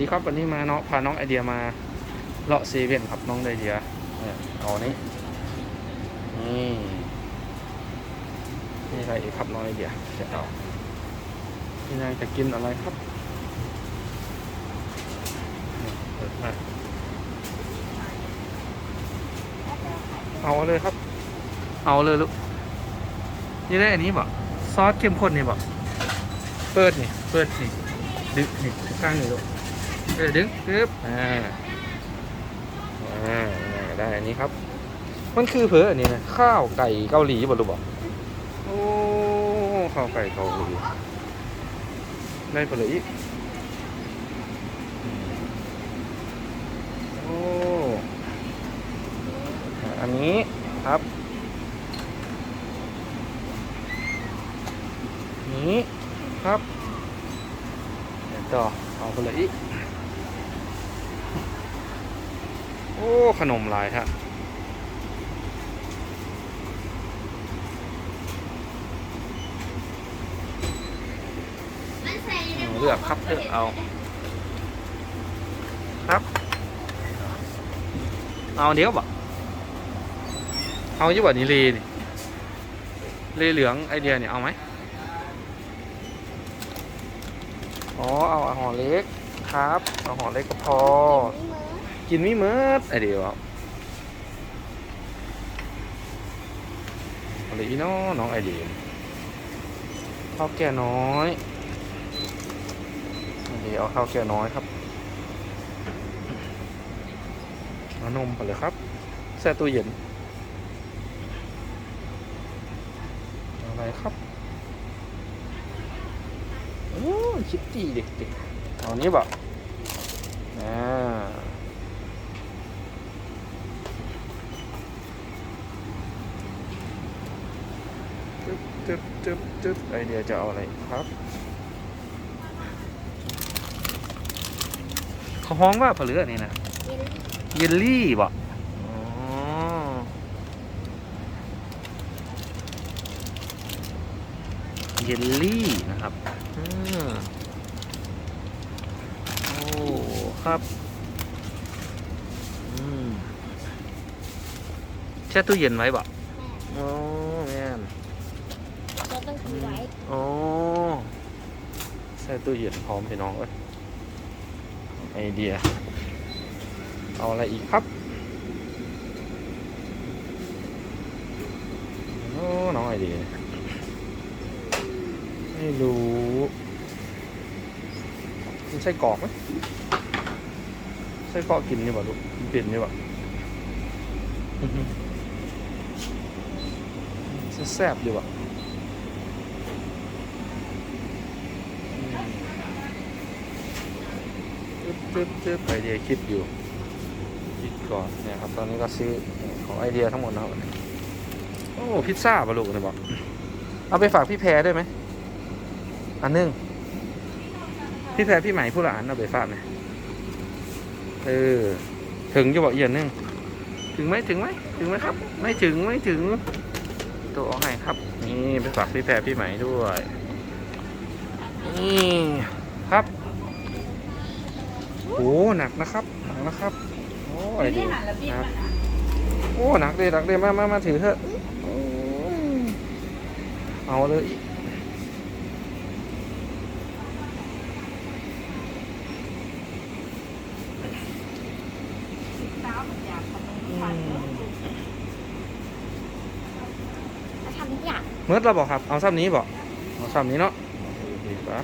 ดีครับวันนี้มาเนาะพาน้องไอเดียมาเลาะเซเว่นครับน้องไอเดียเนี่ยเอานี้นี่นี่อะไรอีกครับน้องไอเดียจะเอาพี่นายจะกินอะไรครับเปิดมาเอาเลยครับ เอาเลยลูกนี่ได้อันนี้บ่ซอสเข้มข้นนี่บ่เปิดนี่เปิดนี่ดึกนี่ข้างนี่ลูก เออดึงปึ๊บอ่าอ่าได้อันนี้ครับ มันคือเผืออันนี้นะข้าวไก่เกาหลีบ่รู้บ่โอ้ข้าวไก่เกาหลีได้ผลอีกโอ้อ่าอันนี้ครับนี้ครับเดี๋ยวต่อเอาผลอีก โอ้ ขนมหลายฮะเลือกครับเลือกเอา ครับ เอาเดี๋ยวบ่เอายู่บ่นี่เลนี่เลเหลืองไอเดียเนี่ยเอาไหมอ๋อ เอาเอาห่อเล็กครับ เอาห่อเล็กก็พอ กินไม่เมิดไอเดียวอะอะไรอีน้อน้องไอเดียข้าวแก่น้อยไอเดียเอาข้าวแก่น้อยครับเอานมไปเลยครับแช่ตู้เย็นเอาอะไรครับโอ้ยคิดดีเด็กๆเอานี้บ่อ่า จึ๊บจึ๊บจึ๊บไอเดียจะเอาอะไรครับเขาฮ้องว่าผลืออันนี้นะเยลลี่บ่อ๋อเยลลี่นะครับอโอ้ครับแช่ตู้เย็นไว้บ่โอ้แม่น เราต้องถือไว้ โอ้ ใส่ตู้เย็นพร้อมพี่น้องเอ้ยไอเดีย เอาอะไรอีกครับโอ้น้องไอเดียไม่รู้มันใช่กรอกไหมใช่กรอกกินนี่บ่ลูกกินเป็นนี่บ่แซ่บๆอยู่บ่ จึ๊บจึ๊บไอเดียคิดอยู่คิดก่อนเนี่ยครับตอนนี้ก็ซื้อของไอเดียทั้งหมดนะครับโอ้พิซซ่าปะลูกเนี่ยบอกเอาไปฝากพี่แพรได้ไหมอันหนึงพี่แพรพี่ใหม่ผู้ละอันเอาไปฝากไหมเออถึงจะบอกอีกอย่างหนึงถึงไหมถึงไหมถึงไหมครับ ไม่ถึงไม่ถึงตัวเอาให้ครับ นี่ไปฝากพี่แพรพี่ใหม่ด้วยนี่ครับ อ้หนักนะครับหนักนะครับโอ้ไอเดียหนักโอ้หนักเลยหนักเลยมามามาถือเถอะโอ้ยเอาเลยอืมเราทำทุกอย่างเมื่อเราบอกครับ เอาซ้ำนี้บอกเอาซ้ำนี้เนาะดีปะ